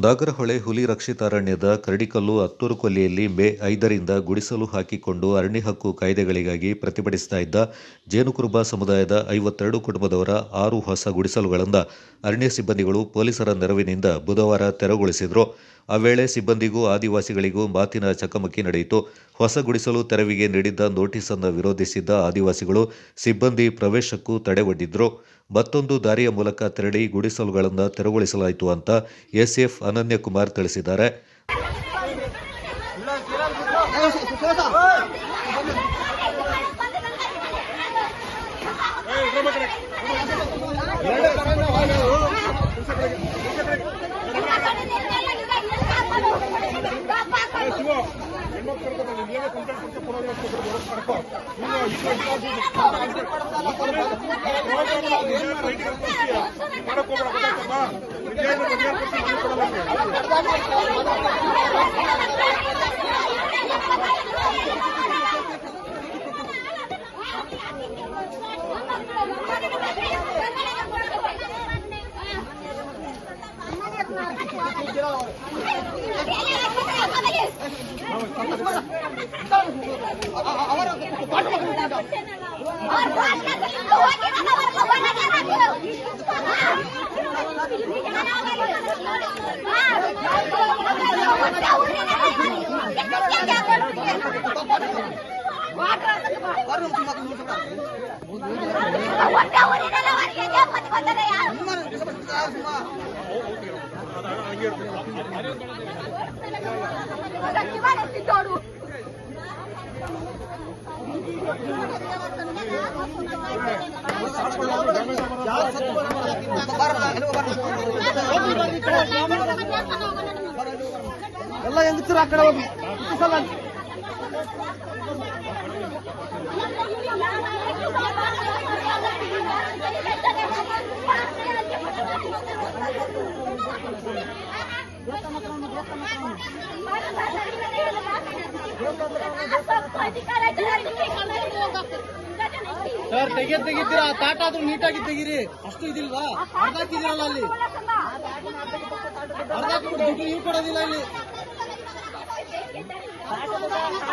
ನಾಗರಹೊಳೆ ಹುಲಿ ರಕ್ಷಿತಾರಣ್ಯದ ಕರಡಿಕಲ್ಲು ಅತ್ತೂರುಕೊಲ್ಲಿಯಲ್ಲಿ ಮೇ ಐದರಿಂದ ಗುಡಿಸಲು ಹಾಕಿಕೊಂಡು ಅರಣ್ಯ ಹಕ್ಕು ಕಾಯ್ದೆಗಳಿಗಾಗಿ ಪ್ರತಿಭಟಿಸ್ತಾ ಇದ್ದ ಜೇನುಕುರುಬ ಸಮುದಾಯದ ಐವತ್ತೆರಡು ಕುಟುಂಬದವರ ಆರು ಹೊಸ ಗುಡಿಸಲುಗಳಿಂದ ಅರಣ್ಯ ಸಿಬ್ಬಂದಿಗಳು ಪೊಲೀಸರ ನೆರವಿನಿಂದ ಬುಧವಾರ ತೆರವುಗೊಳಿಸಿದರು. ಆ ವೇಳೆ ಸಿಬ್ಬಂದಿಗೂ ಆದಿವಾಸಿಗಳಿಗೂ ಮಾತಿನ ಚಕಮಕಿ ನಡೆಯಿತು. ಹೊಸ ಗುಡಿಸಲು ತೆರವಿಗೆ ನೀಡಿದ್ದ ನೋಟಿಸ್ ಅನ್ನು ವಿರೋಧಿಸಿದ್ದ ಆದಿವಾಸಿಗಳು ಸಿಬ್ಬಂದಿ ಪ್ರವೇಶಕ್ಕೂ ತಡೆ ಒಡ್ಡಿದ್ರು ಮತ್ತೊಂದು ದಾರಿಯ ಮೂಲಕ ತೆರಳಿ ಗುಡಿಸಲುಗಳನ್ನು ತೆರವುಗೊಳಿಸಲಾಯಿತು ಅಂತ ಎಸ್ಎಫ್ ಅನನ್ಯಕುಮಾರ್ ತಿಳಿಸಿದ್ದಾರೆ. ಮಾಡಕೋಬೇಡ ತೋಡು ಎಲ್ಲ ಹೆಂಗಸರು ಆ ಕಡೆ ಹೋಗಿ ಸಲ ಸರ್ ತೆಗೆ ತೆಗಿತೀರಾ? ತಾಟ ಆದ್ರೂ ನೀಟಾಗಿ ತೆಗೀರಿ. ಅಷ್ಟು ಇದಿಲ್ವಾ? ಅರ್ಧ ಹಾಕಿದಿರಲ್ಲ ಅಲ್ಲಿ. ಅರ್ಧ ಹಾಕಿಬಿಟ್ಟು ದುಡ್ಡು ನೀವು ಕೊಡೋದಿಲ್ಲ ಇಲ್ಲಿ.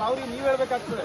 ಅವ್ರಿಗೆ ನೀವ್ ಹೇಳ್ಬೇಕಾಗ್ತದೆ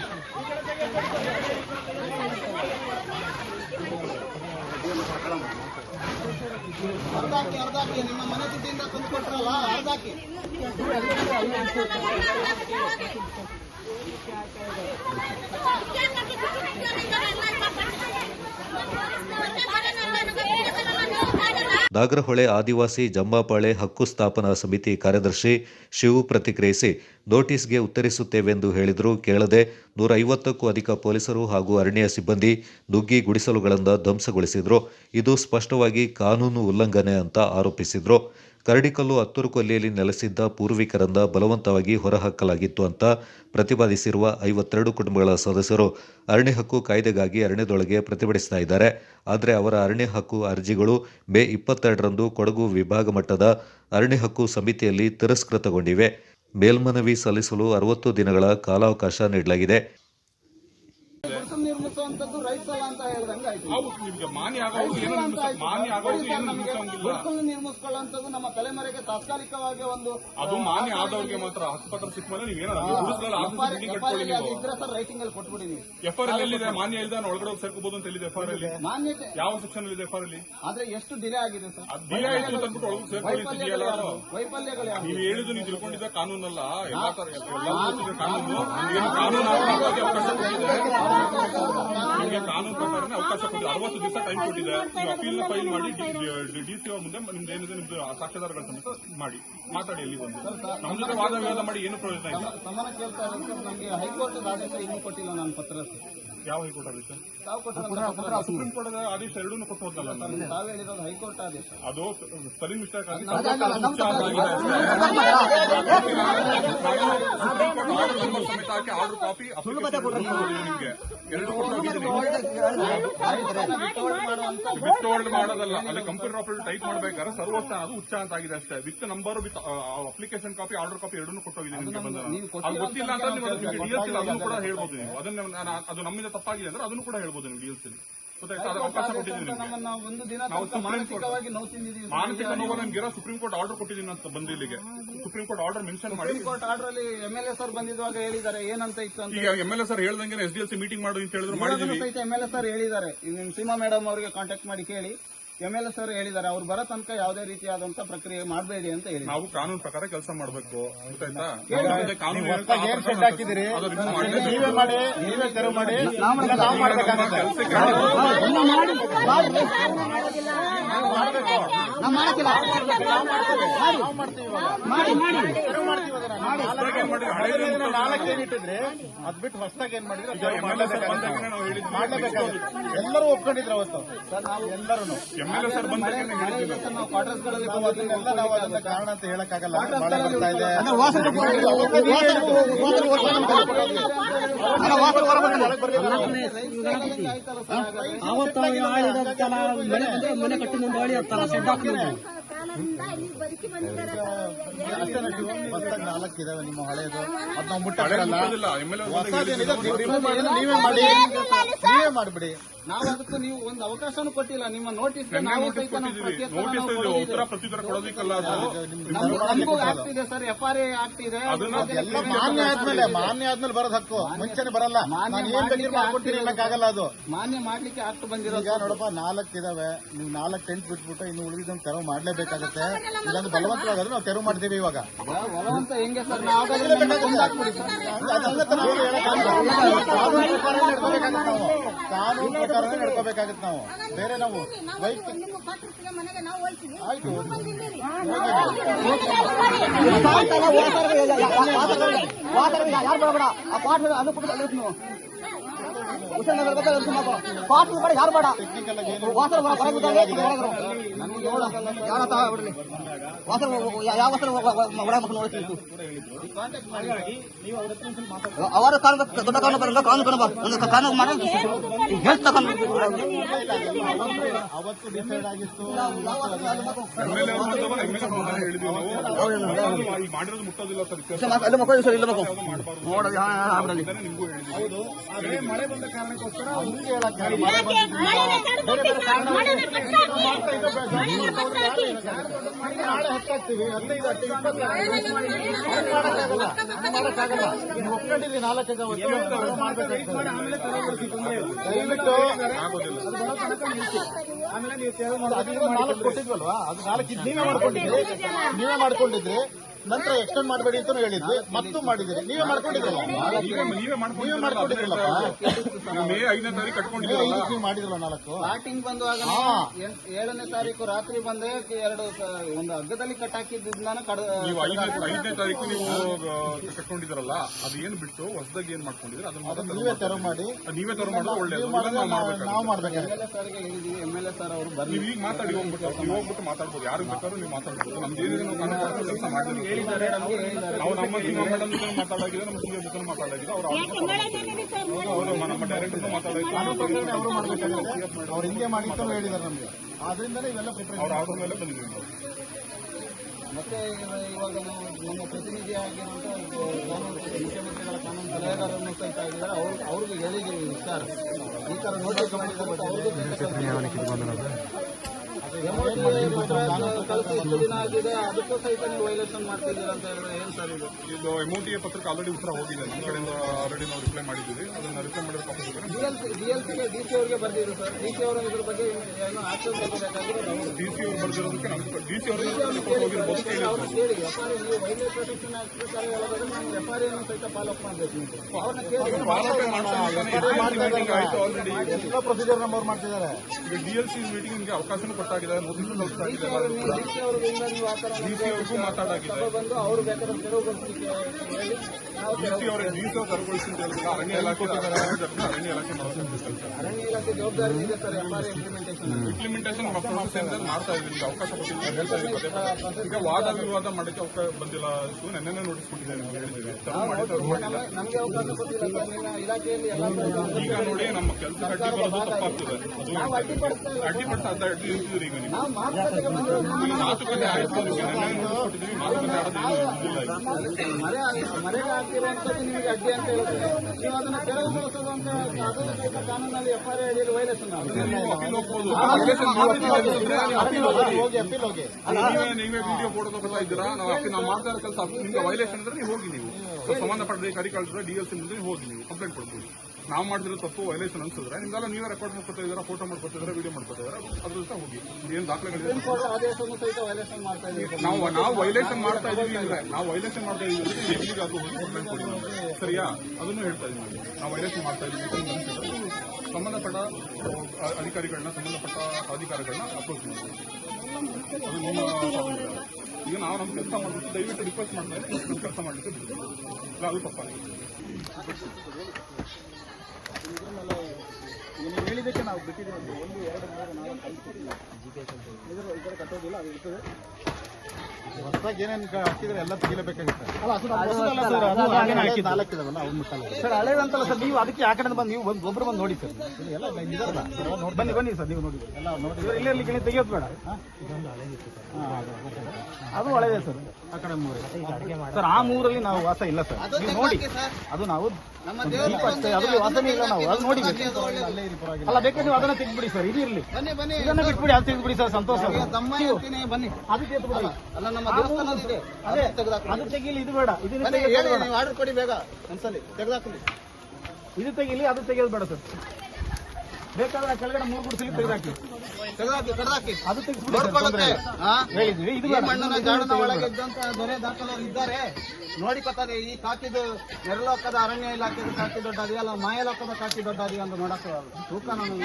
ಅರ್ಧಾಕಿ ನಾಗರಹೊಳೆ ಆದಿವಾಸಿ ಜಂಬಾಪಾಳೆ ಹಕ್ಕು ಸ್ಥಾಪನಾ ಸಮಿತಿ ಕಾರ್ಯದರ್ಶಿ ಶಿವು ಪ್ರತಿಕ್ರಿಯಿಸಿ ನೋಟಿಸ್ಗೆ ಉತ್ತರಿಸುತ್ತೇವೆಂದು ಹೇಳಿದರು ಕೇಳದೆ ನೂರ ಐವತ್ತಕ್ಕೂ ಅಧಿಕ ಪೊಲೀಸರು ಹಾಗೂ ಅರಣ್ಯ ಸಿಬ್ಬಂದಿ ನುಗ್ಗಿ ಗುಡಿಸಲುಗಳನ್ನು ಧ್ವಂಸಗೊಳಿಸಿದ್ರು. ಇದು ಸ್ಪಷ್ಟವಾಗಿ ಕಾನೂನು ಉಲ್ಲಂಘನೆ ಅಂತ ಆರೋಪಿಸಿದ್ರು. ಕರಡಿಕಲ್ಲು ಹತ್ತೂರು ಕೊಲ್ಲಿಯಲ್ಲಿ ನೆಲೆಸಿದ್ದ ಪೂರ್ವಿಕರಿಂದ ಬಲವಂತವಾಗಿ ಹೊರಹಾಕಲಾಗಿತ್ತು ಅಂತ ಪ್ರತಿಪಾದಿಸಿರುವ ಐವತ್ತೆರಡು ಕುಟುಂಬಗಳ ಸದಸ್ಯರು ಅರಣ್ಯ ಹಕ್ಕು ಕಾಯ್ದೆಗಾಗಿ ಅರಣ್ಯದೊಳಗೆ ಪ್ರತಿಭಟಿಸ್ತಾ ಇದ್ದಾರೆ. ಆದರೆ ಅವರ ಅರಣ್ಯ ಹಕ್ಕು ಅರ್ಜಿಗಳು ಮೇ ಇಪ್ಪತ್ತೆರಡರಂದು ಕೊಡಗು ವಿಭಾಗ ಮಟ್ಟದ ಅರಣ್ಯ ಹಕ್ಕು ಸಮಿತಿಯಲ್ಲಿ ತಿರಸ್ಕೃತಗೊಂಡಿವೆ. ಮೇಲ್ಮನವಿ ಸಲ್ಲಿಸಲು ಅರವತ್ತು ದಿನಗಳ ಕಾಲಾವಕಾಶ ನೀಡಲಾಗಿದೆ ಗುಡಿಸಲು ನಿರ್ಮಿಸುವಂತದ್ದು ರೈಟ್ಸ್ ಅಲ್ಲ ಅಂತ ಹೇಳ್ದಂಗೆ ಆಯ್ತು ಹೌದು ನಿಮಗೆ ಮಾನ್ಯ ಆಗೋದು ಏನು ಮಾನ್ಯ ಆಗೋದು ಏನು ನಿರ್ಮಿಸಂಗಿಲ್ಲ ಗುಡಿಸಲು ನಿರ್ಮಿಸ್ಕೊಳ್ಳುವಂತದ್ದು ನಮ್ಮ ತಲೆಮರೆಗೆ ತಾತ್ಕಾಲಿಕವಾಗಿ ಒಂದು ಅದು ಮಾನ್ಯ ಆದವರಿಗೆ ಮಾತ್ರ ಆಸ್ಪತ್ರೆ ಸಿಕ್ಕ ಮೇಲೆ ನೀವೇನ ಬಿಲ್ಡಿಂಗ್ ಕಟ್ಕೊಳ್ಳಿ ನೀವು ಇದ್ರೆ ಸರ್ ರೈಟಿಂಗ್ ಅಲ್ಲಿ ಕೊಟ್ಬಿಡಿ ನೀವು ಎಫ್ ಆರ್ ಎಲ್ಲಿದೆ ಮಾನ್ಯ ಇಲ್ಲದೆ ಒಳಗಡೆ ಹೋಗಿ ಸೇರ್ಕೋಬಹುದು ಅಂತ ಹೇಳಿದೆ ಎಫ್ ಆರ್ ಅಲ್ಲಿ ಮಾನ್ಯತೆ ಯಾವ ಸೆಕ್ಷನ್ ಅಲ್ಲಿ ಎಫ್ ಆರ್ ಅಲ್ಲಿ ಆದ್ರೆ ಎಷ್ಟು ದಿನ ಆಗಿದೆ ಸರ್ ಅದು ಡಿ ಆಯ್ತು ಅಂತ ಅಂದ್ಬಿಟ್ಟು ಒಳಗೆ ಸೇರ್ಕೊಳ್ಳಿ ವೈಫಲ್ಯಗಳು ನೀವು ಹೇಳಿದ್ದು ನೀವು ತಿಳ್ಕೊಂಡಿದ್ದ ಕಾನೂನಲ್ಲ ಎಲ್ಲಾ ತರ ಎಲ್ಲ ಗೊತ್ತಿದೆ ಕಾನೂನು ಕಾನೂನು ಅವಕಾಶ ಕೊಟ್ಟಿದೆ ನಿಮಗೆ ಕಾನೂನು ಪ್ರಕಾರನೇ ಅವಕಾಶ ಕೊಟ್ಟಿದೆ ಅರವತ್ತು ದಿವಸ ಟೈಮ್ ಕೊಟ್ಟಿದೆ. ನೀವು ಅಪೀಲ್ ಫೈಲ್ ಮಾಡಿ ಡಿ ಸಿ ಮುಂದೆ ನಿಮ್ದು ಏನಿದೆ ನಿಮ್ದು ಸಾಕ್ಷ್ಯಾಧಾರಗಳ ಸಮೇತ ಮಾಡಿ ಮಾತಾಡಿ ಅಲ್ಲಿ ಬಂದು ನಮ್ಮ ಜೊತೆ ವಾದ ವಿವಾದ ಮಾಡಿ ಏನು ಪ್ರಯೋಜನ ಇಲ್ಲ. ಸಮಾನ ಕೇಳ್ತಾ ಇರೋದು ನಮಗೆ ಹೈಕೋರ್ಟ್ ಆದೇಶ ಇನ್ನೂ ಕೊಟ್ಟಿಲ್ಲ ನಾನು ಪತ್ರ ಯಾವ ಹೈಕೋರ್ಟ್ ಆದೇಶ ತಾವು ಕೊಟ್ಟಿರೋ ಸುಪ್ರೀಂ ಕೋರ್ಟ್ ಆದೇಶ ಎರಡೂ ಕೊಟ್ಟು ಹೋದಲ್ಲ ನಾನು ತಾವು. ಹೇಳಿರೋದು ಹೈಕೋರ್ಟ್ ಆದೇಶ. ಅದು ಸ್ಪೆಲ್ಲಿಂಗ್ ಮಿಸ್ಟೇಕ್ ಆಗಿ. ಸುಪ್ರೀಂ ಕೋರ್ಟ್ ಆರ್ಡರ್ ನಂಬರ್ ಸಮೇತ ಹಾಕಿ ಆರ್ಡರ್ ಕಾಪಿ ನಿಮಗೆ ಎರಡು ವಿತ್ ಹೋಲ್ಡ್ ಮಾಡೋದಲ್ಲ. ಅಲ್ಲಿ ಕಂಪ್ಯೂಟರ್ ಆಪರೇಟ್ ಟೈಪ್ ಮಾಡ್ಬೇಕಾದ್ರೆ ಸರ್ವೋಚ್ಚ ಅದು ಉಚ್ಚ ಅಂತ ಆಗಿದೆ ಅಷ್ಟೇ. With number with application copy order copy ಎರಡನ್ನೂ ಕೊಟ್ಟೋಗಿದೆ ನಿಮಗೆ ಬಂದ ಅದು ಗೊತ್ತಿಲ್ಲ ಅಂತ ನೀವು ಅದನ್ನು ಕೂಡ ಹೇಳ್ಬೋದು ನೀವು. ಅದನ್ನ ನಾನು- ಅದು ನಮ್ಮಿಂದ ತಪ್ಪಾಗಿದೆ ಅಂದ್ರೆ ಅದನ್ನು ಕೂಡ ಹೇಳ್ಬೋದು ನೀವು ಡಿಎಲ್ಸಿ ಗೊತ್ತಾಯ್ತಾ? ಅವಕಾಶ ಕೊಟ್ಟಿದ್ದೀನಿ ನಿಮಗೆ. ಮಾನಸಿಕ ನೋವು ನಮ್ಗೆ ಸುಪ್ರೀಂ ಕೋರ್ಟ್ ಆರ್ಡರ್ ಕೊಟ್ಟಿದ್ದೀನಿ ಅಂತ ಬಂದು ಇಲ್ಲಿಗೆ. ಸುಪ್ರೀಂ ಕೋರ್ಟ್ ಆರ್ಡರ್ ಮೆನ್ಷನ್ ಮಾಡಿ. ಕೋರ್ಟ್ ಆರ್ಡರ್ ಅಲ್ಲಿ ಎಂ ಎಲ್ ಎ ಸರ್ ಬಂದಿದ್ವಾಗ ಹೇಳಿದ್ದಾರೆ ಏನಂತ ಇತ್ತು ಅಂತ. ಈಗ ಎಂ ಎಲ್ ಎ ಸರ್ ಹೇಳ್ದಂಗೆ S D L C meeting ಮಾಡಿ ಅಂತ ಹೇಳಿದ್ರು ಮಾಡಿದೀವಿ. ಸಹಿತ ಎಂ ಎಲ್ ಎ ಸರ್ ಹೇಳಿದ್ದಾರೆ. ನಿಮ್ ಸೀಮಾ ಮೇಡಮ್ ಅವರಿಗೆ ಕಾಂಟ್ಯಾಕ್ಟ್ ಮಾಡಿ ಕೇಳಿ. ಎಂ ಎಲ್ ಎ ಸರ್ ಹೇಳಿದ್ದಾರೆ ಅವ್ರು ಬರೋ ತನಕ ಯಾವುದೇ ರೀತಿಯಾದಂತ ಪ್ರಕ್ರಿಯೆ ಮಾಡಬೇಡಿ ಅಂತ ಹೇಳಿ ನಾವು ಕಾನೂನು ಪ್ರಕಾರ ಕೆಲಸ ಮಾಡಬೇಕು ಗೊತ್ತಾಯ್ತಾ? ನಮ್ಮ ಕಾನೂನು ಏನಂತ ಆ ಪ್ರಕಾರ ಅದು ನಿಮ್ಮ ಮಾಡಲೇಬೇಕು. ನೀವೇ ಮಾಡಿ ನೀವೇ ತೆರವು ಮಾಡಿ ನಾವು ಮಾಡ್ಬೇಕಾಗುತ್ತೆ. ಕೆಲ್ಸಕ್ಕೆ ಹೊಸ್ದಾಗಿ ಏನ್? ಹಳೇದು ನಾಲ್ಕು ಏನ್ ಇಟ್ಟಿದ್ರೆ ಅದ್ ಬಿಟ್ಟು ಹೊಸದಾಗಿ ಏನ್ ಮಾಡಿದ್ರೆ ಮಾಡ್ಲೇಬೇಕಾಗುತ್ತೆ. ಎಲ್ಲರೂ ಒಪ್ಕೊಂಡಿದ್ರು ಅವತ್ತು. ಎಲ್ಲರೂ ಎಂ ಕಟ್ಟಿ ಕಾರಣ ಅಂತ ಹೇಳಕ್ಕಾಗಲ್ಲ. ಮಳೆ ಬರ್ತಾ ಇದೆ. ಹೊಸದಾಗಿ ನಾಲ್ಕು ಇದಾವೆ ನಿಮ್ಮ ಹಳೆಯದು ಅದ್ ನಾವು ಮುಟ್ಟಲ್ಲ ಹೊಸದೇನಿದೆ? ನೀವೇ ಮಾಡಿ ನೀವೇ ಮಾಡ್ಬಿಡಿ. ನಾವು ಅದಕ್ಕೂ ನೀವು ಒಂದು ಅವಕಾಶನೂ ಕೊಟ್ಟಿಲ್ಲ. ನಿಮ್ಮ ನೋಟಿಸ್ ನಾವು ಸಹಿತ ನಮ್ಮ. ಉತ್ತರ ಪ್ರತ್ಯುತ್ತರ ಕೊಡೋದಿಕ್ಕಲ್ಲ ನಮ್ಗೂ- ಇದೆ sir F R A act ಇದೆ ಎಲ್ಲ ಮಾನ್ಯ ಆದ್ಮೇಲೆ ಮಾನ್ಯ ಆದ್ಮೇಲೆ ಬರೋದು ಹಕ್ಕು. ಮುಂಚೆನೆ ಬರಲ್ಲ. ಅನ್ನಕ್ಕಾಗಲ್ಲ ಅದು. ಮಾನ್ಯ ಮಾಡ್ಲಿಕ್ಕೆ ಆಗ್ತು ಬಂದಿರೋದು ಈಗ ನೋಡಪ್ಪ ನಾಲ್ಕು ಇದಾವೆ. ನೀವು ನಾಲ್ಕು ಟೆಂಟ್ ಬಿಟ್ಬಿಟ್ಟು ಇನ್ನು ಉಳಿದಿದ್ದನ್ನು ತೆರವು ಮಾಡ್ಲೇಬೇಕಾಗುತ್ತೆ. ಇಲ್ಲಾಂದ್ರೆ ಬಲವಂತವಾಗಾದ್ರೆ ನಾವು ತೆರವು ಮಾಡ್ತೀವಿ ಇವಾಗ. ಬಲವಂತ ಹೆಂಗೆ ಸರ್? ನಾವು. ಕಾನೂನು ಪ್ರಕಾರ ನಾವು ನಡ್ಕೋಬೇಕಾಗುತ್ತೆ ನಾವು ಬೇರೆ ನಾವು ಆಯ್ತು ಯಾರು ಬೇಡ ಆ ಪಾಠ ಅದು ಯಾರು ಬೇಡ. ವಾಸರ ವಾಸರ ಯಾವ ವಾಸರ ಒಳ ಮಕ್ಕಳು ನೋಡ್ತೀನಿ. ಅವರ ಕಾನೂನು ದೊಡ್ಡ ಕಾನೂನು ಬರಲ್ಲ ಕಾನೂನು ಕಣ ಬಾ ಒಂದು ಕಾನೂನು ಮಾಡಿ. ಅವತ್ತು ಡಿಸೈಡ್ ಆಗಿತ್ತು. ಮಾಡಿರೋದು ಮುಟ್ಟೋದಿಲ್ಲ ಸರ್. ಅಲ್ಲಿ ಮಕ್ಕಳು ಸರ್ ಇಲ್ಲ ಮಕ್ಕಳು. ನೋಡೋದು ಹೌದು ಮಳೆ ಬಂದ ಕಾರಣಕ್ಕೋಸ್ಕರ ಹಂಗೆ ಹೇಳಕ್ಕಾಗಲ್ಲ. ಮಳೆ ಬಂದಿದ್ದಿಲ್ಲ. ನಾಳೆ ಹತ್ತಾಗ್ತೀವಿ ಹದಿನೈದು ಹತ್ತು ಇಪ್ಪತ್ತಾಗಲ್ಲ ಮಾಡಕ್ಕಾಗಲ್ಲ ನೀವು ಒಪ್ಕೊಂಡಿದ್ರಿ ನಾಲ್ಕು ಅವತ್ತು ಮಾಡಬೇಕಾಗ್ತದೆ ದಯವಿಟ್ಟು ಆಮೇಲೆ ನೀವು ನಾಲ್ಕು ಕೊಟ್ಟಿದ್ವಲ್ವಾ ಅದು ನಾಲ್ಕು ನೀವೇ ಮಾಡ್ಕೊಂಡಿದ್ರಿ ನೀವೇ ಮಾಡ್ಕೊಂಡಿದ್ರಿ ನಂತರ ಎಕ್ಸ್ಟೆಂಡ್ ಮಾಡಬೇಡಿ ಅಂತ ಹೇಳಿದ್ವಿ. ಮತ್ತು ಮಾಡಿದಿರಿ ನೀವೇ ಮಾಡ್ಕೊಂಡಿದ್ರಲ್ಲ ನೀವೇ ಮಾಡ್ಕೊಂಡಿದ್ರಲ್ಲ ಐದನೇ ತಾರೀಕು ಐದಕ್ಕೆ ನೀವು ಮಾಡಿದ್ರಲ್ಲ ನಾಲ್ಕು? ಸ್ಟಾರ್ಟಿಂಗ್ ಬಂದುವಾಗ. ಏಳ್- ಏಳನೇ ತಾರೀಕು ರಾತ್ರಿ ಬಂದೆ ಎರಡು ಒಂದು ಹಗ್ಗದಲ್ಲಿ ಕಟ್ ಕಡ ನೀವು ಐದನೇ ಐದನೇ ತಾರೀಕು ನೀವು ಕಟ್ಕೊಂಡಿದ್ರಲ್ಲ ಅದು ಏನು ಬಿಟ್ಟು ಹೊಸದಾಗಿ ಏನ್ ಮಾಡ್ಕೊಂಡಿದ್ರೆ ಅದನ್ನ ನೀವೇ. ತೆರವು ಮಾಡಿ. ಅದು ನೀವೇ ತರ ಮಾಡಿದ್ರೆ ಒಳ್ಳೇದು. ನೀವು ಮಾಡ್ಬೇಕು ಎಂ ಎಲ್ ಎ ಸರ್ಗೆ ಹೇಳಿದೀವಿ. ಎಂ ಎಲ್ ಎ ಸರ್ ಅವರು ಬರ್ಲಿ. ನೀವು ಈಗ ಮಾತಾಡಿ ಹೋಗ್ಬಿಟ್ಟು. ನೀವು ಹೋಗ್ಬಿಟ್ಟು ಮಾತಾಡ್ಬೋದು. ಯಾರು ಬೇಕಾದ್ರೂ ನೀವು ಮಾತಾಡ್ಬೋದು. ನಮ್ದು ಕೆಲಸ ಮಾಡಿದ್ದೀವಿ ಹೇಳಿದ್ದಾರೆ ನಮ್ಗೆ ಹೇಳಿದ್ದಾರೆ. ನಾವು ನಮ್ಮ ಸೀಮಾ ಮೇಡಮ್ ಜೊತೆ ಮಾತಾಡಾಗಿದೆ ನಮ್ಮ ಸಿಎಂ ಜೊತೆ ಮಾತಾಡಾಗಿದೆ ಅವರು ಅವರು ನಮ್ಮ ಡೈರೆಕ್ಟರ್ ಮಾತಾಡಿದ್ರು ಅವರು ಮಾಡ್ಬೇಕಾಗುತ್ತೆ ಅವ್ರು ಹಿಂಗೆ ಮಾಡಿ ಅಂತ ಹೇಳಿದಾರೆ ನಮ್ಗೆ. ಆದ್ರಿಂದಲೇ ಇವೆಲ್ಲ ಪ್ರಿಪರೇಷನ್ ಅವ್ರ ಆರ್ಡರ್ ಮೇಲೆ ಬಂದಿದ್ದೀವಿ ನಾವು ಮತ್ತೆ ಇವ- ಇವಾಗ ನಾವು ನಮ್ಮ ಪ್ರತಿನಿಧಿ ಆಗಿರುವಂತ ಕಾನೂನು ಮುಖ್ಯಮಂತ್ರಿಗಳ ಕಾನೂನು ಸಲಹೆಗಾರರನ್ನು ಸಹಿತ ಇದ್ದಾರೆ. ಅವ್ರು ಅವ್ರಿಗೆ ಹೇಳಿದ್ದೀವಿ ಸರ್. ಈ ತರ ನೋಟಿಸ್ ಮಾಡಿದ್ದಾರೆ ದಿನ ಆಗಿದೆ ಅದಕ್ಕೂ ಸಹಿತ ನೀವು ವೈಲೇಷನ್ ಮಾಡ್ತಿದ್ದೀರಾ ಅಂತ ಹೇಳಿದ್ರೆ ಏನು ಸರ್ ಇದು ಇದು ಪತ್ರಕ್ಕೆ ಆಲ್ರೆಡಿ ಉತ್ತರ ಹೋಗಿದೆ. ನಮ್ಮ ಕಡೆಯಿಂದ ಆಲ್ರೆಡಿ ನಾವು ರಿಪ್ಲೈ ಮಾಡಿದ್ದೀವಿ. ಅದನ್ನ ರಿಪ್ಲೈ ಮಾಡಿದ್ರೆ copy D L C D L ಸಿಗೆ ಡಿ ಸಿ ಅವರಿಗೆ ಬರ್ದಿದ್ರು ಸರ್ ಡಿ ಸಿ ಅವರು ಇದ್ರ ಬಗ್ಗೆ ಏನು ಆಕ್ಷನ್ ಡಿ ಸಿ ಅವರು ಬರ್ದಿರೋದಕ್ಕೆ ನಮ್ಗೆ ಡಿ ಸಿ ಅವರು ಹೋಗಿರ್ಬೋದು ಕೇಳಿದ್ರು ಅವ್ರು ಕೇಳಿ ಎಫ್ ಆರ್ ನೀವು. ವೈಲ್ಡ್ ಪ್ರೊಟೆಕ್ಷನ್ ಆಕ್ಟ್ ಪ್ರಕಾರ ಹೇಳೋದಾದ್ರೆ ನಾವು ಎಫ್ ಆರ್ ಅನ್ನು ಸಹಿತ ಫಾಲೋ ಅಪ್ ಮಾಡಬೇಕು ನೀವು ಅವ್ರನ್ನ ಕೇಳಿ ಫಾಲೋಅಪ್ ಆಲ್ರೆಡಿ ಎಲ್ಲ ಪ್ರೊಸೀಜರ್ ನಂಬರ್ ಮಾಡ್ತಿದ್ದಾರೆ. ಈಗ ಡಿ ಎಲ್ ಸಿ ಮೀಟಿಂಗ್ ಅವಕಾಶನೂ ಕೊಟ್ಟಾಗಿದೆ. ಬಂದು ಅವರು ಬೇಕಾದ್ರೆ ಅರಣ್ಯ ಇಲಾಖೆ ಅರಣ್ಯ ಇಲಾಖೆ ಜವಾಬ್ದಾರಿ ಇದೆ ಸರ್ ಇಂಪ್ಲಿಮೆಂಟೇಷನ್ ಇಂಪ್ಲಿಮೆಂಟೇಷನ್ ಮಾಡ್ತಾ ಇದ್ದೀವಿ ಈಗ ಅವಕಾಶ ಪದೇ. ಈಗ ವಾದ ವಿವಾದ ಮಾಡಕ್ಕೆ ಅವಕಾಶ ಬಂದಿಲ್ಲ ನೆನ್ನೆ ನೋಟಿಸ್ ಕೊಟ್ಟಿದ್ದೇವೆ ನಾವು ಹೇಳಿದ್ದೀವಿ ನಮಗೆ ಅವಕಾಶ ಈಗ ನೋಡಿ ನಮ್ಮ ಕೆಲಸ ಅಡ್ಡಿ ಬರೋದು ತಪ್ಪಾಗ್ತದೆ ಅದು ಅಡ್ಡಿಪಡಿಸ ಅಡ್ಡ ಈಗ ನೀವು ನಾವು ವಿಡಿಯೋ ಫೋಟೋ ತಗೊಳ್ತಾ ಇದ್ದೀರಾ ನಾವು ಅಪ್ಪಿ- ನಾವು ಮಾಡ್ತಾ ಇರೋ ಕೆಲಸ ನಿಮ್ಗೆ ವೈಲೇಷನ್ ಅಂದ್ರೆ ನೀವು ಹೋಗಿ ನೀವು ಸಂಬಂಧಪಟ್ಟ ಅಧಿಕಾರಿಗಳ ಡಿ ಎಲ್ ಸಿ ಮುಂದೆ ಹೋಗಿ ನೀವು ಕಂಪ್ಲೇಂಟ್ ಕೊಡ್ಬೋದು ನಾವು ಮಾಡಿದ್ರೆ ತಪ್ಪು ವೈಲೇಷನ್ ಅನ್ಸಿದ್ರೆ ನಿಮ್ಗೆಲ್ಲ ನೀವೇ ರೆಕಾರ್ಡ್ ಮಾಡ್ಕೊತಾ ಇದ್ದೀರಾ ಫೋಟೋ ಮಾಡ್ಕೊತಾ ಇದ್ದೀರಾ ವಿಡಿಯೋ ಮಾಡ್ಕೊತಾ ಇದ್ದೀರಾ ಅದ್ರ ಜೊತೆ ಹೋಗಿ. ಏನು ದಾಖಲೆಗಳಿದೆ? ನಾವು ನಾವು ವೈಲೇಷನ್ ಮಾಡ್ತಾ ಇದೀವಿ ಅಂದ್ರೆ ನಾವು ವೈಲೇಷನ್ ಮಾಡ್ತಾ ಇದೀವಿ ಅಂದ್ರೆ ಹೋಗಿ ಕಂಪ್ಲೇಂಟ್ ಕೊಡಿ ಸರಿಯಾ? ಅದನ್ನು ಹೇಳ್ತಾ ಇದೀವಿ ನಾವು. ವೈಲೇಷನ್ ಮಾಡ್ತಾ ಇದೀವಿ ಸಂಬಂಧಪಟ್ಟ ಅಧಿಕಾರಿಗಳನ್ನ ಸಂಬಂಧಪಟ್ಟ ಅಧಿಕಾರಿಗಳನ್ನ ಅಪ್ರೋಚ್ ಮಾಡ್ತೀವಿ. ಅದು ನಿಮ್ಮ ಸ್ವಾತಂತ್ರ್ಯ. ಈಗ ನಾವು ನಮ್ಮ ಕೆಲಸ ಮಾಡಬೇಕು. ದಯವಿಟ್ಟು ರಿಕ್ವೆಸ್ಟ್ ಮಾಡ್ತಾ ಇದ್ದೀವಿ ಕೆಲಸ ಮಾಡಲಿಕ್ಕೆ ಬಿಡ್ತೀವಿ ಅದು ತಪ್ಪಾಗಿದೆ. ನೀವು ಹೇಳಿದ್ದಕ್ಕೆ ನಾವು ಬಿಟ್ಟಿದ್ದೀವಿ. ಒಂದು ಎರಡು ಮೂರು ನಾಲ್ಕು ಐದು ಇದರ ಇದರ ಕಟ್ಟೋದಿಲ್ಲ ಅದು ಇರ್ತದೆ. ಹೊಸದಾಗಿ ಏನೇನು ಹಾಕಿದ್ರೆ ಎಲ್ಲ ತೆಗಿಲೇಬೇಕಾಗುತ್ತೆ ಸರ್ ಹಳೇದಂತಲ್ಲ ಸರ್ ನೀವು ಅದಕ್ಕೆ ಆ ಕಡೆ ಬಂದು ನೀವು ಬಂದು ಒಬ್ರು ಬಂದು ನೋಡಿ ಸರ್. ಎಲ್ಲ ಬನ್ನಿ ಬನ್ನಿ ಸರ್ ನೀವು ನೋಡಿ ಎಲ್ಲ ನೋಡಿ ಇಲ್ಲಿ ಇರ್ಲಿಕ್ಕೆ ತೆಗಿಯೋದು ಬೇಡ. ಅದು ಹಳೇದೇ ಸರ್. ಆ ಕಡೆ ಮೂರು. ಸರ್ ಆ ಮೂರಲ್ಲಿ ನಾವು ವಾಸ ಇಲ್ಲ ಸರ್. ನೀವು ನೋಡಿ. ಅದು ನಾವು ಅದ್ರಲ್ಲಿ ವಾಸನೆ ಇಲ್ಲ ನಾವು. ಅದು ನೋಡಿ ಅಲ್ಲೇ ಬೇಕಾದ್ರೆ ನೀವು ಅದನ್ನ ತೆಗೆದ್ಬಿಡಿ ಸರ್ ಇದು ಇರಲಿ. ಬನ್ನಿ ಬನ್ನಿ. ಇದನ್ನ ಬಿಟ್ಬಿಡಿ ಅದು ತೆಗೆದ್ಬಿಡಿ ಸರ್ ಸಂತೋಷ. ಅದಕ್ಕೆ ಎತ್ಬಿಡಿ. ಅಲ್ಲ ನಮ್ಮ ಅದೇ ಅದು ತೆಗೀಲಿ ಇದು ಬೇಡ. ಇದನ್ನ ತೆಗೆಯೋದು ಬೇಡ. ನೀವು ಆರ್ಡರ್ ಕೊಡಿ ಬೇಗ. ಒಂದ್ಸಲಿ ತೆಗೆದಾಕಲಿ ಇದು ತೆಗೀಲಿ ಅದು ತೆಗೆಯೋದು ಬೇಡ ಸರ್. ಬೇಕಾದ್ರೆ ಆ ಕೆಳಗಡೆ ಮೂರು ಗುಡಿಸಲಿ ತೆಗೆದಾಕಿ. ತೆಗೆದಾಕಿ ಕಡ್ದಾಕಿ. ಅದು ತೆಗೆದ್ಬಿಡಿ ಸರ್, ತೊಂದ್ರೆ ನೋಡ್ಕೊಳ್ಳುತ್ತೆ ಇಲ್ಲ. ಹಾ? ಹೇಳಿದ್ವಿ ಇದು ಈ ಬೇಡ ಮಣ್ಣಿನ ಇದು ಜಾಡನ ಒಳಗೆ ಇದ್ದಂತ ದೊರೆ ದಾಖಲವರು ಇದ್ದಾರೆ. ನೋಡಿಕೊತಾರೆ ಈ ಕಾಕಿದು ನೆರಲೋಕದ ಅರಣ್ಯ ಇಲಾಖೆ ಕಾಕಿ ದೊಡ್ಡ ಅದಿಯಲ್ಲ ಮಾಯಲೋಕದ ಕಾಕಿ ದೊಡ್ಡ ಅದಿ ಅಂತ ನೋಡಕ್ಕೆ ತೂಕ ನಾನು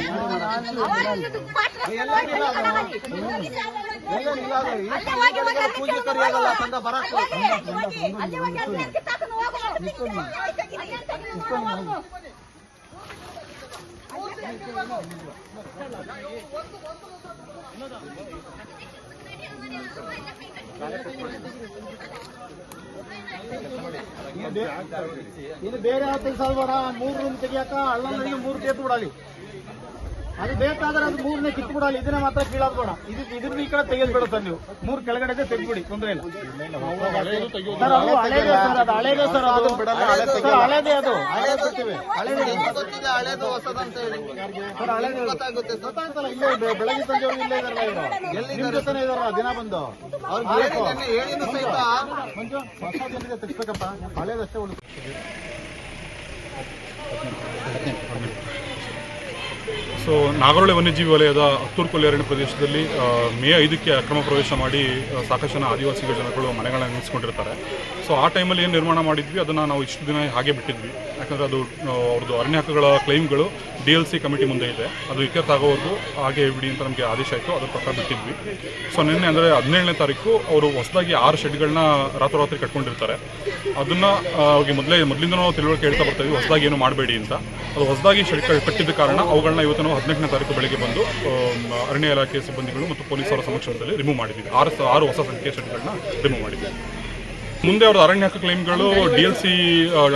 ಇದು ಬೇರೆ ಯಾವ ಕೆಲಸ ಮೂರು ರೂಮ್ ತೆಗಿಯಾಕ ಅಲ್ಲ ಮೂರು ಟೇಪ್ ಬಿಡಲಿ ಅದು ಬೇಕಾದ್ರೆ ಅದು ಮೂರನೇ ಕಿತ್ತು ಬಿಡಲಿ ಇದನ್ನ ಮಾತ್ರ ಕೀಳಾದ್ಬೇಡ ಬೇಡ ಇದು ಇದ್ರ ಈ ಕಡೆ ತೆಗೆದು ಬೇಡ ಸರ್ ನೀವು. ಮೂರ್ ಕೆಳಗಡೆ ತೆಗೆದ್ಬಿಡಿ ತೊಂದ್ರೆ ಇಲ್ಲ. ಸರ್ ಅದು ಹಳೇದೇ ಸರ್ ಅದು ಹಳೇದೇ ಸರ್ ಅದು. ಸರ್ ಹಳೇದೇ ಅದು. ಹಳೇದು ಹೊಸದಂತ ಹೇಳಿ. ಸರ್ ಹಳೇದೇ ಗೊತ್ತಾಯ್ತಲ್ಲ ಇಲ್ಲೇ ಬೆಳಗ್ಗೆ ಸಂಜೆವರೆಗೂ ಇಲ್ಲೇ ಇದಾರಲ್ಲ ಇವರು. ನಿಮ್ ಜೊತೆನೇ ಇದಾರಲ್ಲ ದಿನ ಬಂದು. ಅವ್ರಿಗೆ ಮಂಜು ಹೊಸ ಜನರಿಗೆ ತೆಗಿಸ್ಬೇಕಪ್ಪ. ಹಳೇದಷ್ಟೇ ಉಳಿದು ಸೊ ನಾಗರಳೆ ವನ್ಯಜೀವಿ ವಲಯದ ಹತ್ತೂರು ಕೊಲ್ಲಿ ಅರಣ್ಯ ಪ್ರದೇಶದಲ್ಲಿ ಮೇ ಐದಕ್ಕೆ ಅಕ್ರಮ ಪ್ರವೇಶ ಮಾಡಿ ಸಾಕಷ್ಟು ಜನ ಆದಿವಾಸಿ ಜನಗಳು ಮನೆಗಳನ್ನು ನಿರ್ಮಿಸ್ಕೊಂಡಿರ್ತಾರೆ ಸೊ ಆ ಟೈಮಲ್ಲಿ ಏನು ನಿರ್ಮಾಣ ಮಾಡಿದ್ವಿ, ಅದನ್ನು ನಾವು ಇಷ್ಟು ದಿನ ಹಾಗೆ ಬಿಟ್ಟಿದ್ವಿ. ಯಾಕಂದರೆ ಅದು ಅವ್ರದ್ದು ಅರಣ್ಯ ಹಕ್ಕುಗಳ ಕ್ಲೈಮ್ಗಳು ಡಿ ಎಲ್ ಸಿ ಕಮಿಟಿ ಮುಂದೆ ಇದೆ. ಅದು ಇತ್ಯರ್ಥ ಆಗೋವರೆಗೂ ಹಾಗೆ ಬಿಡಿ ಅಂತ ನಮಗೆ ಆದೇಶ ಆಯಿತು. ಅದ್ರ ಪ್ರಕಾರ ಬಿಟ್ಟಿದ್ವಿ. ಸೊ ನಿನ್ನೆ ಅಂದರೆ ಹದಿನೇಳನೇ ತಾರೀಕು ಅವರು ಹೊಸದಾಗಿ ಆರು ಶೆಡ್ಗಳನ್ನ ರಾತ್ರೋರಾತ್ರಿ ಕಟ್ಕೊಂಡಿರ್ತಾರೆ. ಅದನ್ನು ಅವ್ರಿಗೆ ಮೊದಲೇ ಮೊದಲಿಂದ ನಾವು ತಿಳುವಳಿಕೆ ಹೇಳ್ತಾ ಬರ್ತೀವಿ ಹೊಸದಾಗಿ ಏನು ಮಾಡಬೇಡಿ ಅಂತ. ಅದು ಹೊಸದಾಗಿ ಕಟ್ಟಿದ್ದ ಕಾರಣ ಅವುಗಳನ್ನ ಇವತ್ತು ನಾವು ಹದಿನೆಂಟನೇ ತಾರೀಕು ಬೆಳಗ್ಗೆ ಬಂದು ಅರಣ್ಯ ಇಲಾಖೆ ಸಿಬ್ಬಂದಿಗಳು ಮತ್ತು ಪೊಲೀಸರ ಸಮಕ್ಷಮದಲ್ಲಿ ರಿಮೂವ್ ಮಾಡಿದ್ದೀವಿ. ಆರು ಆರು ಹೊಸ ಸಂಖ್ಯೆಯ ಶೆಡ್ಗಳನ್ನ ರಿಮೂವ್ ಮಾಡಿದ್ವಿ ಮುಂದೆ ಅವರ ಅರಣ್ಯ ಹಕ್ಕು ಕ್ಲೈಮ್ಗಳು ಡಿ ಎಲ್ ಸಿ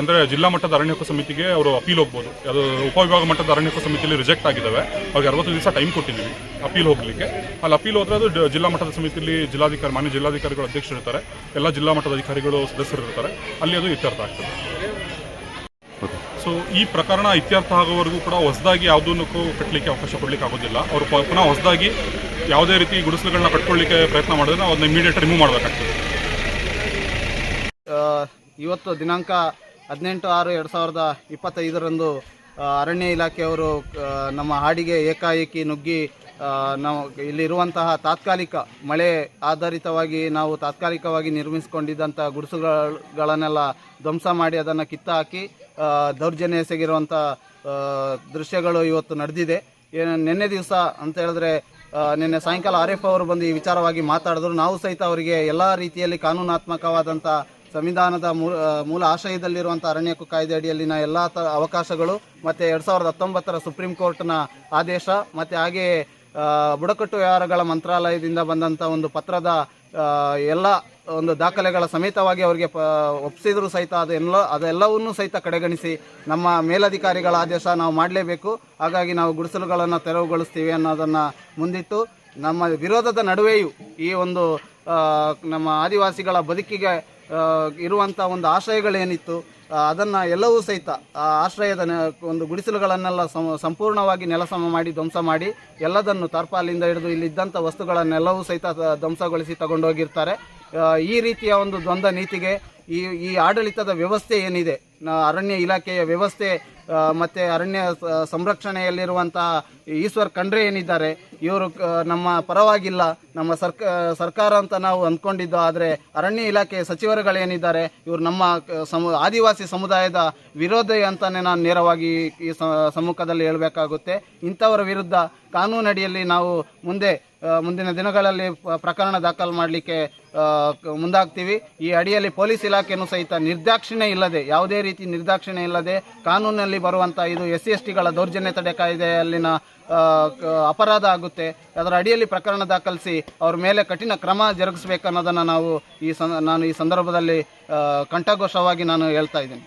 ಅಂದರೆ ಜಿಲ್ಲಾ ಮಟ್ಟದ ಅರಣ್ಯ ಹಕ್ಕು ಸಮಿತಿಗೆ ಅವರು ಅಪೀಲ್ ಹೋಗ್ಬೋದು. ಅದು ಉಪವಿಭಾಗ ಮಟ್ಟದ ಅರಣ್ಯ ಹಕ್ಕು ಸಮಿತಿಯಲ್ಲಿ ರಿಜೆಕ್ಟ್ ಆಗಿದ್ದಾವೆ. ಅವ್ರಿಗೆ ಅರವತ್ತು ದಿವಸ ಟೈಮ್ ಕೊಟ್ಟಿದ್ದೀವಿ ಅಪೀಲ್ ಹೋಗಲಿಕ್ಕೆ. ಅಲ್ಲಿ ಅಪೀಲ್ ಹೋದರೆ ಅದು ಜಿಲ್ಲಾ ಮಟ್ಟದ ಸಮಿತಿಯಲ್ಲಿ ಜಿಲ್ಲಾಧಿಕಾರಿ, ಮಾನ್ಯ ಜಿಲ್ಲಾಧಿಕಾರಿಗಳು ಅಧ್ಯಕ್ಷರು ಇರ್ತಾರೆ ಎಲ್ಲ ಜಿಲ್ಲಾ ಮಟ್ಟದ ಅಧಿಕಾರಿಗಳು ಸದಸ್ಯರು ಇರ್ತಾರೆ ಅಲ್ಲಿ ಅದು ಇತ್ಯರ್ಥ ಆಗ್ತದೆ. ಸೊ ಈ ಪ್ರಕರಣ ಇತ್ಯರ್ಥ ಆಗೋವರೆಗೂ ಕೂಡ ಹೊಸದಾಗಿ ಯಾವುದನ್ನಕ್ಕೂ ಕಟ್ಟಲಿಕ್ಕೆ ಅವಕಾಶ ಕೊಡಲಿಕ್ಕೆ ಆಗೋದಿಲ್ಲ. ಅವರು ಪುನಃ ಹೊಸದಾಗಿ ಯಾವುದೇ ರೀತಿ ಗುಡಿಸಲುಗಳನ್ನ ಕಟ್ಕೊಳ್ಳಿಕ್ಕೆ ಪ್ರಯತ್ನ ಮಾಡಿದ್ರೆ ಅದನ್ನ ಇಮಿಡಿಯೇಟ್ ರಿಮೂವ್ ಮಾಡಬೇಕಾಗ್ತದೆ. ಇವತ್ತು ದಿನಾಂಕ ಹದಿನೆಂಟು ಆರು ಎರಡು ಸಾವಿರದ ಇಪ್ಪತ್ತೈದರಂದು ಅರಣ್ಯ ಇಲಾಖೆಯವರು ನಮ್ಮ ಹಾಡಿಗೆ ಏಕಾಏಕಿ ನುಗ್ಗಿ ನಾವು ಇಲ್ಲಿರುವಂತಹ ತಾತ್ಕಾಲಿಕ ಮಳೆ ಆಧಾರಿತವಾಗಿ ನಾವು ತಾತ್ಕಾಲಿಕವಾಗಿ ನಿರ್ಮಿಸಿಕೊಂಡಿದ್ದಂಥ ಗುಡಿಸುಗಳನ್ನೆಲ್ಲ ಧ್ವಂಸ ಮಾಡಿ ಅದನ್ನು ಕಿತ್ತು ಹಾಕಿ ಆ, ದೌರ್ಜನ್ಯ ಎಸಗಿರುವಂಥ ದೃಶ್ಯಗಳು ಇವತ್ತು ನಡೆದಿದೆ. ಏನು ನಿನ್ನೆ ದಿವಸ ಅಂತ ಹೇಳಿದ್ರೆ ನಿನ್ನೆ ಸಾಯಂಕಾಲ ಆರ್ ಅವರು ಬಂದು ಈ ವಿಚಾರವಾಗಿ ಮಾತಾಡಿದ್ರು. ನಾವು ಸಹಿತ ಅವರಿಗೆ ಎಲ್ಲ ರೀತಿಯಲ್ಲಿ ಕಾನೂನಾತ್ಮಕವಾದಂಥ ಸಂವಿಧಾನದ ಮೂಲ ಆಶಯದಲ್ಲಿರುವಂಥ ಅರಣ್ಯ ಹಕ್ಕು ಕಾಯ್ದೆ ಅಡಿಯಲ್ಲಿನ ಎಲ್ಲ ತ, ಅವಕಾಶಗಳು ಮತ್ತು ಎರಡು ಸಾವಿರದ ಹತ್ತೊಂಬತ್ತರ ಸುಪ್ರೀಂ ಕೋರ್ಟ್ನ ಆದೇಶ ಮತ್ತು ಹಾಗೆಯೇ ಬುಡಕಟ್ಟು ವ್ಯವಹಾರಗಳ ಮಂತ್ರಾಲಯದಿಂದ ಬಂದಂಥ ಒಂದು ಪತ್ರದ ಎಲ್ಲ ಒಂದು ದಾಖಲೆಗಳ ಸಮೇತವಾಗಿ ಅವರಿಗೆ ಪ ಒಪ್ಪಿಸಿದ್ರು ಸಹಿತ ಅದೆಲ್ಲ ಅದೆಲ್ಲವನ್ನೂ ಸಹಿತ ಕಡೆಗಣಿಸಿ ನಮ್ಮ ಮೇಲಧಿಕಾರಿಗಳ ಆದೇಶ ನಾವು ಮಾಡಲೇಬೇಕು. ಹಾಗಾಗಿ ನಾವು ಗುಡಿಸಲುಗಳನ್ನು ತೆರವುಗೊಳಿಸ್ತೀವಿ ಅನ್ನೋದನ್ನು ಮುಂದಿಟ್ಟು ನಮ್ಮ ವಿರೋಧದ ನಡುವೆಯೂ ಈ ಒಂದು ನಮ್ಮ ಆದಿವಾಸಿಗಳ ಬದುಕಿಗೆ ಇರುವಂಥ ಒಂದು ಆಶ್ರಯಗಳೇನಿತ್ತು ಅದನ್ನು ಎಲ್ಲವೂ ಸಹಿತ ಆಶ್ರಯದ ಒಂದು ಗುಡಿಸಲುಗಳನ್ನೆಲ್ಲ ಸಂಪೂರ್ಣವಾಗಿ ನೆಲಸಮ ಮಾಡಿ, ಧ್ವಂಸ ಮಾಡಿ, ಎಲ್ಲದನ್ನು ತಾರ್ಪಾಲಿಂದ ಹಿಡಿದು ಇಲ್ಲಿದ್ದಂಥ ವಸ್ತುಗಳನ್ನೆಲ್ಲವೂ ಸಹಿತ ಧ್ವಂಸಗೊಳಿಸಿ ತಗೊಂಡೋಗಿರ್ತಾರೆ. ಈ ರೀತಿಯ ಒಂದು ದ್ವಂದ್ವ ನೀತಿಗೆ ಈ ಈ ಆಡಳಿತದ ವ್ಯವಸ್ಥೆ ಏನಿದೆ ಅರಣ್ಯ ಇಲಾಖೆಯ ವ್ಯವಸ್ಥೆ ಮತ್ತೆ ಅರಣ್ಯ ಸಂರಕ್ಷಣೆಯಲ್ಲಿರುವಂತಹ ಈಶ್ವರ್ ಖಂಡ್ರೆ ಏನಿದ್ದಾರೆ, ಇವರು ನಮ್ಮ ಪರವಾಗಿಲ್ಲ, ನಮ್ಮ ಸರ್ಕ, ಸರ್ಕಾರ ಅಂತ ನಾವು ಅಂದ್ಕೊಂಡಿದ್ದು, ಆದರೆ ಅರಣ್ಯ ಇಲಾಖೆ ಸಚಿವರುಗಳೇನಿದ್ದಾರೆ ಇವರು ನಮ್ಮ ಸಮು, ಆದಿವಾಸಿ ಸಮುದಾಯದ ವಿರೋಧಿ ಅಂತಲೇ ನಾನು ನೇರವಾಗಿ ಈ ಸಮ್ಮುಖದಲ್ಲಿ ಹೇಳಬೇಕಾಗುತ್ತೆ. ಇಂಥವರ ವಿರುದ್ಧ ಕಾನೂನಡಿಯಲ್ಲಿ ನಾವು ಮುಂದೆ ಮುಂದಿನ ದಿನಗಳಲ್ಲಿ ಪ್ರಕರಣ ದಾಖಲು ಮಾಡಲಿಕ್ಕೆ ಮುಂದಾಗ್ತೀವಿ. ಈ ಅಡಿಯಲ್ಲಿ ಪೊಲೀಸ್ ಇಲಾಖೆಯೂ ಸಹಿತ ನಿರ್ದಾಕ್ಷಿಣ್ಯ ಇಲ್ಲದೆ, ಯಾವುದೇ ರೀತಿ ನಿರ್ದಾಕ್ಷಿಣ್ಯ ಇಲ್ಲದೆ ಕಾನೂನಲ್ಲಿ ಬರುವಂಥ ಇದು ಎಸ್ ಸಿ, ಎಸ್ ಟಿಗಳ ದೌರ್ಜನ್ಯ ತಡೆ ಕಾಯ್ದೆಯಲ್ಲಿನ ಅಪರಾಧ ಆಗುತ್ತೆ. ಅದರ ಅಡಿಯಲ್ಲಿ ಪ್ರಕರಣ ದಾಖಲಿಸಿ ಅವ್ರ ಮೇಲೆ ಕಠಿಣ ಕ್ರಮ ಜರುಗಿಸಬೇಕನ್ನೋದನ್ನು ನಾವು ಈ ನಾನು ಈ ಸಂದರ್ಭದಲ್ಲಿ ಕಂಠಘೋಷವಾಗಿ ನಾನು ಹೇಳ್ತಾ ಇದ್ದೀನಿ.